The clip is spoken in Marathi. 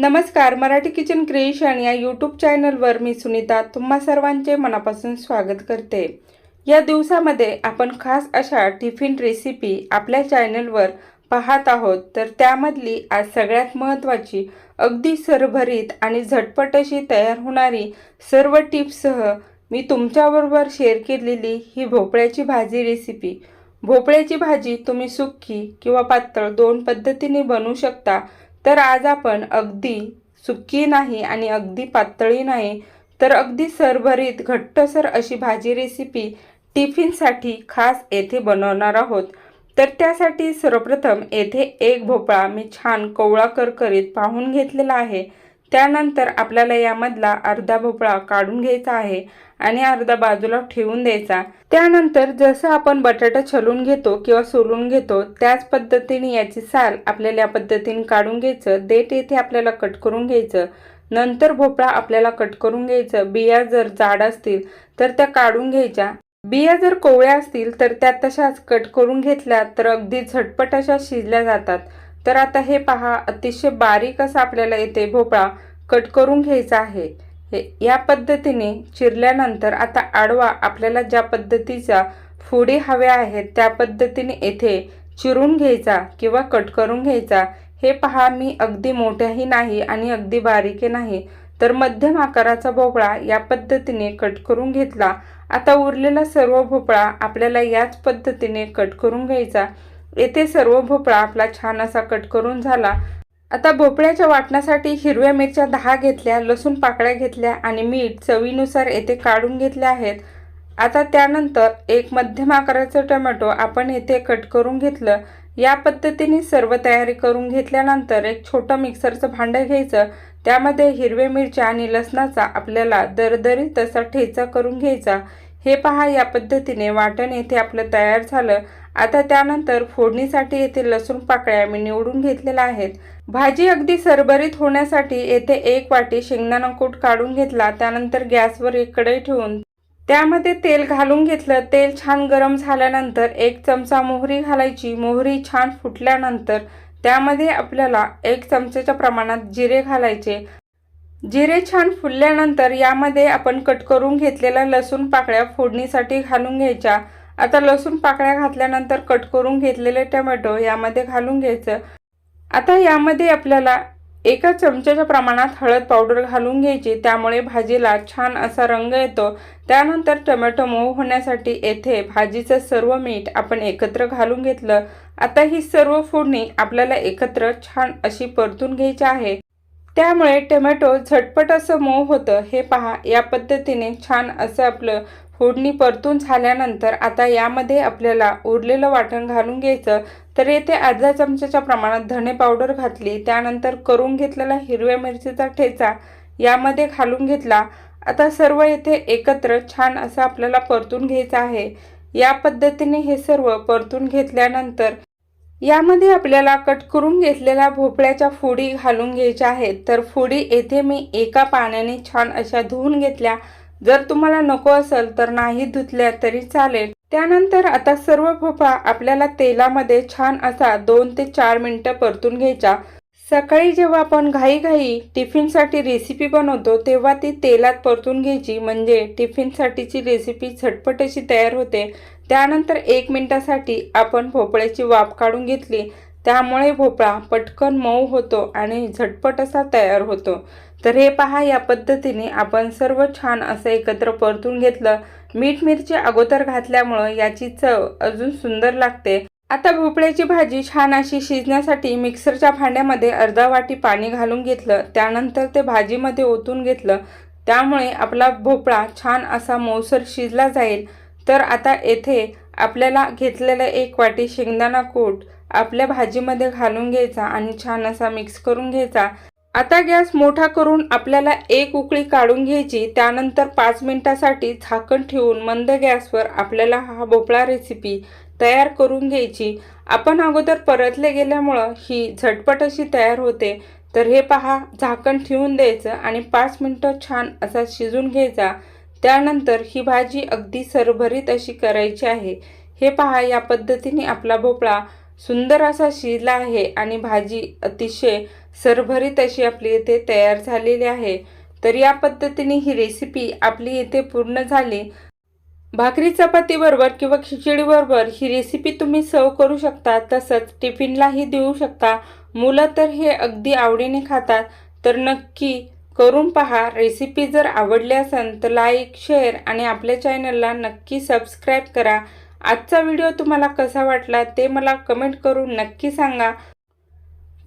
नमस्कार मराठी किचन क्रिएशन या यूट्यूब चॅनलवर मी सुनीता तुम्हा सर्वांचे मनापासून स्वागत करते. या दिवसामध्ये आपण खास अशा टिफिन रेसिपी आपल्या चॅनलवर पाहत आहोत. तर त्यामधली आज सगळ्यात महत्त्वाची अगदी सरभरीत आणि झटपट अशी तयार होणारी सर्व टिप्ससह मी तुमच्याबरोबर शेअर केलेली ही भोपळ्याची भाजी रेसिपी भोपळ्याची भाजी तुम्ही सुक्की किंवा पातळ दोन पद्धतीने बनवू शकता. तर आज आपण अगदी सुकी नाही आणि अगदी पातळी नाही तर अगदी सरभरीत घट्टसर अशी भाजी रेसिपी टिफिनसाठी खास येथे बनवणार आहोत. तर त्यासाठी सर्वप्रथम येथे एक भोपळा मी छान कोवळा करकरीत पाहून घेतलेला आहे. त्यानंतर आपल्याला यामधला अर्धा भोपळा काढून घ्यायचा आहे आणि अर्धा बाजूला ठेवून द्यायचा. त्यानंतर जसं आपण बटाटा छलून घेतो किंवा सोलून घेतो त्याच पद्धतीने याची साल आपल्याला या पद्धतीने काढून घ्यायचं. देठ येथे आपल्याला कट करून घ्यायचं. नंतर भोपळा आपल्याला कट करून घ्यायचं. बिया जर जाड असतील तर त्या काढून घ्यायच्या. बिया जर कोवळ्या असतील तर त्या तशाच कट करून घेतल्या तर अगदी झटपट अशा शिजल्या जातात. तर आता हे पहा अतिशय बारीक असा आपल्याला येथे भोपळा कट करून घ्यायचा आहे. हे या पद्धतीने चिरल्यानंतर आता आडवा आपल्याला ज्या पद्धतीचा फोडी हव्या आहेत त्या पद्धतीने येथे चिरून घ्यायचा किंवा कट करून घ्यायचा. हे पहा मी अगदी मोठ्याही नाही आणि अगदी बारीकही नाही तर मध्यम आकाराचा भोपळा या पद्धतीने कट करून घेतला. आता उरलेला सर्व भोपळा आपल्याला याच पद्धतीने कट करून घ्यायचा. येथे सर्व भोपळा आपला छान असा कट करून झाला. आता भोपळ्याच्या वाटण्यासाठी हिरव्या मिरच्या दहा घेतल्या लसूण पाकळ्या घेतल्या आणि मीठ चवीनुसार येथे काढून घेतल्या आहेत. आता त्यानंतर एक मध्यम आकाराचं टोमॅटो आपण येथे कट करून घेतलं. या पद्धतीने सर्व तयारी करून घेतल्यानंतर एक छोटं मिक्सरचं भांडं घ्यायचं. त्यामध्ये हिरव्या मिरच्या आणि लसणाचा आपल्याला दरदरी तसा ठेचा करून घ्यायचा. हे पहा या पद्धतीने वाटण येथे आपलं तयार झालं. आता त्यानंतर फोडणीसाठी येथे लसूण पाकळ्या मी निवडून घेतलेल्या आहेत. भाजी अगदी सरभरीत होण्यासाठी येथे एक वाटी शेंगदाणा कूट काढून घेतला त्यानंतर गॅसवर एक कढई ठेवून त्यामध्ये तेल घालून घेतलं. तेल छान गरम झाल्यानंतर एक चमचा मोहरी घालायची. मोहरी छान फुटल्यानंतर त्यामध्ये आपल्याला एक चमच्याच्या प्रमाणात जिरे घालायचे. जिरे छान फुलल्यानंतर यामध्ये आपण कट करून घेतलेल्या लसूण पाकळ्या फोडणीसाठी घालून घ्यायच्या. आता लसूण पाकळ्या घातल्यानंतर कट करून घेतलेले टोमॅटो यामध्ये घालून घ्यायचं. आता यामध्ये आपल्याला एका चमच्याच्या प्रमाणात हळद पावडर घालून घ्यायची. त्यामुळे भाजीला छान असा रंग येतो. त्यानंतर टोमॅटो मऊ होण्यासाठी येथे भाजीचं सर्व मीठ आपण एकत्र घालून घेतलं. आता ही सर्व फोडणी आपल्याला एकत्र छान अशी परतून घ्यायची आहे. त्यामुळे टोमॅटो झटपट असं मऊ होतं. हे पहा या पद्धतीने छान असं आपलं फोडणी परतून झाल्यानंतर आता यामध्ये आपल्याला उरलेलं वाटण घालून घ्यायचं. तर येथे अर्धा चमच्याच्या प्रमाणात धणे पावडर घातली त्यानंतर करून घेतलेला हिरव्या मिरचीचा ठेचा यामध्ये घालून घेतला. आता सर्व येथे एकत्र छान असं आपल्याला परतून घ्यायचं आहे. या पद्धतीने हे सर्व परतून घेतल्यानंतर यामध्ये आपल्याला कट करून घेतलेल्या भोपळ्याच्या फोडी घालून घ्यायच्या आहेत. तर फोडी येथे मी एका पाण्याने छान अशा धुवून घेतल्या. जर तुम्हाला नको असेल तर नाही धुतल्या तरी चालेल. त्यानंतर आता सर्व भोपळा आपल्याला तेलामध्ये छान असा दोन ते चार मिनटं परतून घ्यायचा. सकाळी जेव्हा आपण घाईघाई टिफिनसाठी रेसिपी बनवतो तेव्हा ती तेलात परतून घ्यायची. म्हणजे टिफिनसाठीची रेसिपी झटपट अशी तयार होते. त्यानंतर एक मिनिटासाठी आपण भोपळ्याची वाफ काढून घेतली. त्यामुळे भोपळा पटकन मऊ होतो आणि झटपट असा तयार होतो. तर हे पहा या पद्धतीने आपण सर्व छान असं एकत्र परतून घेतलं. मीठ मिरची अगोदर घातल्यामुळं याची चव अजून सुंदर लागते. आता भोपळ्याची भाजी छान अशी शिजण्यासाठी मिक्सरच्या भांड्यामध्ये अर्धा वाटी पाणी घालून घेतलं. त्यानंतर ते भाजीमध्ये ओतून घेतलं. त्यामुळे आपला भोपळा छान असा मऊसर शिजला जाईल. तर आता येथे आपल्याला घेतलेलं एक वाटी शेंगदाणा कूट आपल्या भाजीमध्ये घालून घ्यायचा आणि छान असा मिक्स करून घ्यायचा. आता गॅस मोठा करून आपल्याला एक उकळी काढून घ्यायची त्यानंतर पाच मिनिटासाठी झाकण ठेवून मंद गॅसवर आपल्याला हा भोपळा रेसिपी तयार करून घ्यायची. आपण अगोदर परतले गेल्यामुळं ही झटपट अशी तयार होते. तर हे पहा झाकण ठेवून द्यायचं आणि पाच मिनटं छान असा शिजून घ्यायचा. त्यानंतर ही भाजी अगदी सरभरीत अशी करायची आहे. हे पहा या पद्धतीने आपला भोपळा सुंदर असा शिजला आहे आणि भाजी अतिशय सरभरीत अशी आपली इथे तयार झालेली आहे. तर या पद्धतीने ही रेसिपी आपली इथे पूर्ण झाली. भाकरी चपातीबरोबर किंवा खिचडीबरोबर ही रेसिपी तुम्ही सर्व करू शकता. तसंच टिफिनलाही देऊ शकता. मुलं तर हे अगदी आवडीने खातात. तर नक्की करून पहा. रेसिपी जर आवडली असेल तर लाईक शेअर आणि आपल्या चॅनलला नक्की सबस्क्राईब करा. आजचा व्हिडिओ तुम्हाला कसा वाटला ते मला कमेंट करून नक्की सांगा.